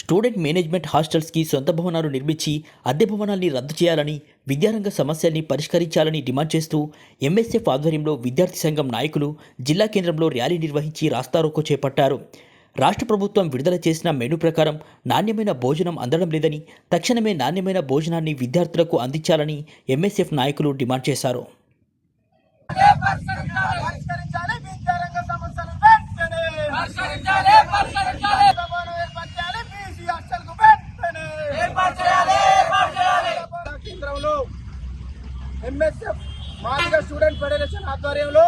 Student management హాస్టల్స్కి సొంత భవనాలు నిర్మించి అద్దె భవనాల్ని రద్దు చేయాలని విద్యారంగ సమస్యల్ని పరిష్కరించాలని డిమాండ్ చేస్తూ ఎంఎస్ఎఫ్ ఆధ్వర్యంలో విద్యార్థి సంఘం నాయకులు జిల్లా కేంద్రంలో ర్యాలీ నిర్వహించి రాస్తారోకో చేపట్టారు. రాష్ట్ర ప్రభుత్వం విడుదల చేసిన మెను ప్రకారం నాణ్యమైన భోజనం అందడం లేదని తక్షణమే నాణ్యమైన భోజనాన్ని విద్యార్థులకు అందించాలని ఎంఎస్ఎఫ్ నాయకులు డిమాండ్ చేశారు. ఎంఎస్ఎఫ్ మాదిగ స్టూడెంట్ ఫెడరేషన్ ఆధ్వర్యంలో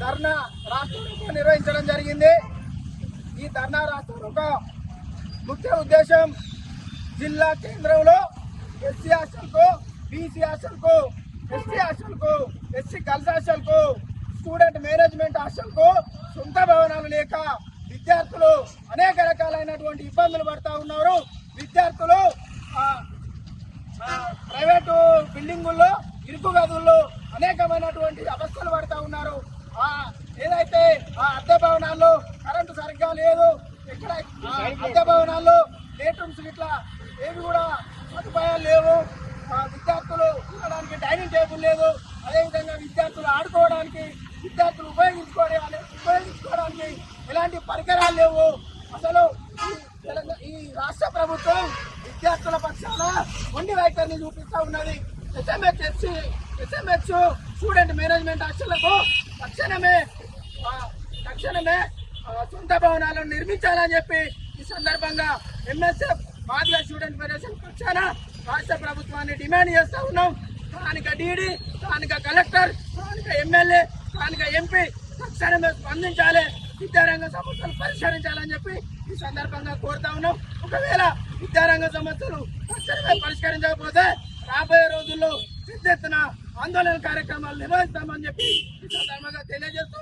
ధర్నా రాష్ట్రంలో నిర్వహించడం జరిగింది. ఈ ధర్నా రాష్ట్రం ఒక ముఖ్య ఉద్దేశం జిల్లా కేంద్రంలో ఎస్సీ హాస్టల్కు బీసీ హాస్టల్కు ఎస్టీ హాస్టల్కు ఎస్సీ గర్ల్స్ హాస్టల్కు స్టూడెంట్ మేనేజ్మెంట్ హాస్టల్కు సొంత భవనాలు లేక విద్యార్థులు అనేక రకాలైనటువంటి ఇబ్బందులు పడతా ఉన్నారు. విద్యార్థులు ప్రైవేటు బిల్డింగుల్లో ఇరుకు గదుల్లో అనేకమైనటువంటి అవస్థలు పడతా ఉన్నారు. ఆ ఏదైతే ఆ అద్దె భవనాల్లో కరెంటు సరిగ్గా లేదు ఇక్కడ అద్దె భవనాల్లో లేట్రూమ్స్ ఇట్లా ఏవి కూడా సదుపాయాలు లేవు. ఆ విద్యార్థులు ఉండడానికి డైనింగ్ టేబుల్ లేదు. అదేవిధంగా విద్యార్థులు ఆడుకోవడానికి విద్యార్థులు ఉపయోగించుకోవడానికి ఉపయోగించుకోవడానికి ఎలాంటి పరికరాలు లేవు. అసలు ఈ తెలంగాణ ఈ రాష్ట్ర ప్రభుత్వం విద్యార్థుల పక్షాన మొండి వైఖరిని చూపిస్తూ ఉన్నది. SMH SC SMH student management హాస్టళ్ళకు తక్షణమే తక్షణమే సొంత భవనాలను నిర్మించాలని చెప్పి ఈ సందర్భంగా ఎంఎస్ఎఫ్ మాదిగ స్టూడెంట్ ఫెడరేషన్ పక్షాన రాష్ట్ర ప్రభుత్వాన్ని డిమాండ్ చేస్తా ఉన్నాం. స్థానిక డీడీ స్థానిక కలెక్టర్ స్థానిక ఎమ్మెల్యే స్థానిక ఎంపీ తక్షణమే స్పందించాలి. విద్యారంగ సమస్యలు పరిష్కరించాలని చెప్పి ఈ సందర్భంగా కోరుతా ఉన్నాం. ఒకవేళ విద్యారంగ సమస్యలు తక్షణమే పరిష్కరించకపోతే రాబోయే రోజుల్లో పెద్ద ఎత్తున ఆందోళన కార్యక్రమాలు నిర్వహిస్తామని చెప్పి తెలియజేస్తూ